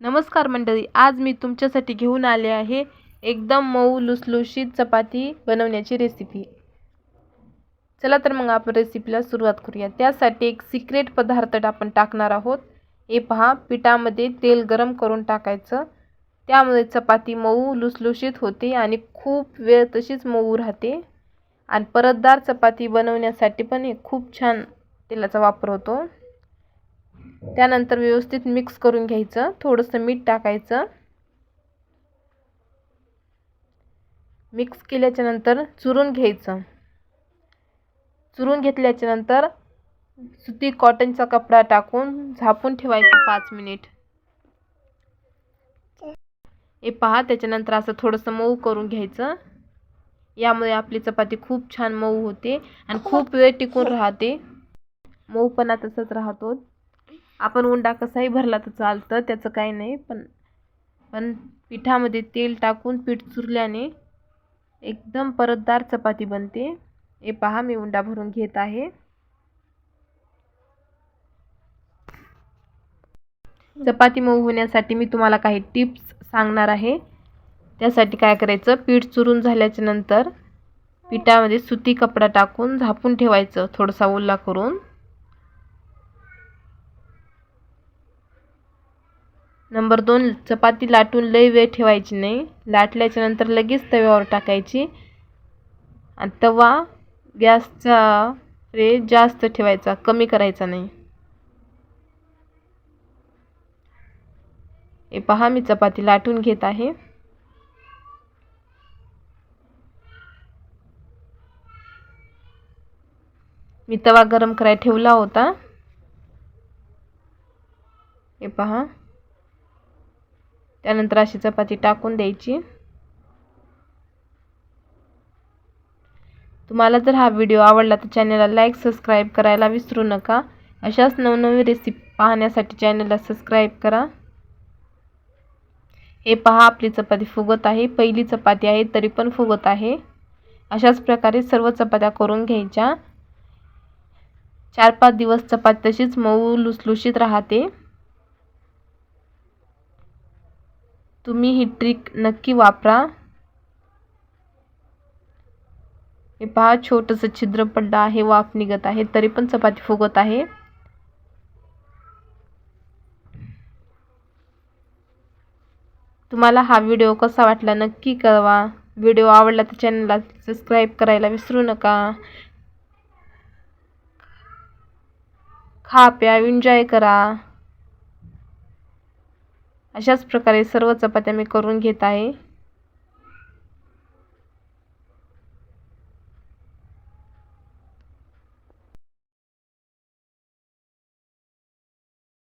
नमस्कार मंडळी आज मी तुमच्यासाठी घेऊन आले आहे एकदम मऊ लुसलुशीत चपाती बनवण्याची रेसिपी चला तर मग आपण रेसिपीला सुरुवात करूया. त्यासाठी एक सिक्रेट पदार्थ आपण टाकणार आहोत. हे पहा पिठामध्ये तेल गरम करून टाकायचं. त्यामुळे चपाती मऊ लुसलुशीत होते आणि खूप वेळ तशीच मऊ राहते. आणि परतदार चपाती बनवण्यासाठी पण हे खूप छान तेलाचा वापर होतो. त्यानंतर व्यवस्थित मिक्स करून घ्यायचं. थोडंसं मीठ टाकायचं. मिक्स केल्याच्यानंतर चुरून घ्यायचं. चुरून घेतल्याच्या नंतर सुती कॉटनचा कपडा टाकून झापून ठेवायचं पाच मिनिट हे पहा त्याच्यानंतर असं थोडंसं मऊ करून घ्यायचं. यामुळे आपली चपाती खूप छान मऊ होते आणि खूप वेळ टिकून राहते. मऊपणा तसंच राहतो आपण उंडा कसाही भरला तर चालतं त्याचं काही नाही. पण पण पिठामध्ये तेल टाकून पीठ चुरल्याने एकदम परतदार चपाती बनते. हे पहा मी उंडा भरून घेत आहे. चपाती मऊ होण्यासाठी मी तुम्हाला काही टिप्स सांगणार आहे. त्यासाठी काय करायचं? पीठ चुरून झाल्याच्यानंतर पिठामध्ये सुती कपडा टाकून झापून ठेवायचं थोडासा ओला करून. नंबर दोन चपाती लाटून लई वेळ ठेवायची नाही. लाटल्याच्या नंतर लगेच तव्यावर टाकायची. आणि तवा गॅसचा रे जास्त ठेवायचा कमी करायचा नाही. हे पहा मी चपाती लाटून घेत आहे. मी तवा गरम करायला ठेवला होता. हे पहा. त्यानंतर अशी चपाती टाकून द्यायची. तुम्हाला जर हा व्हिडिओ आवडला तर चॅनलला लाईक सबस्क्राईब करायला विसरू नका. अशाच नवनवी रेसिपी पाहण्यासाठी चॅनलला सबस्क्राईब करा. हे पहा आपली चपाती फुगत आहे. पहिली चपाती आहे तरी पण फुगत आहे. अशाच प्रकारे सर्व चपात्या करून घ्यायच्या. चार पाच दिवस चपाती तशीच मऊ लुसलुशीत राहते. तुम्ही ही ट्रिक नक्की वापरा. हे पहा छोटंसं छिद्र पडलं आहे वाफ निघत आहे तरी पण चपाती फुगत आहे. तुम्हाला हा व्हिडिओ कसा वाटला नक्की कळवा. व्हिडिओ आवडला तर चॅनलला सबस्क्राईब करायला विसरू नका. खा प्या एन्जॉय करा. अशाच प्रकारे सर्व चपात्या मी करून घेत आहे.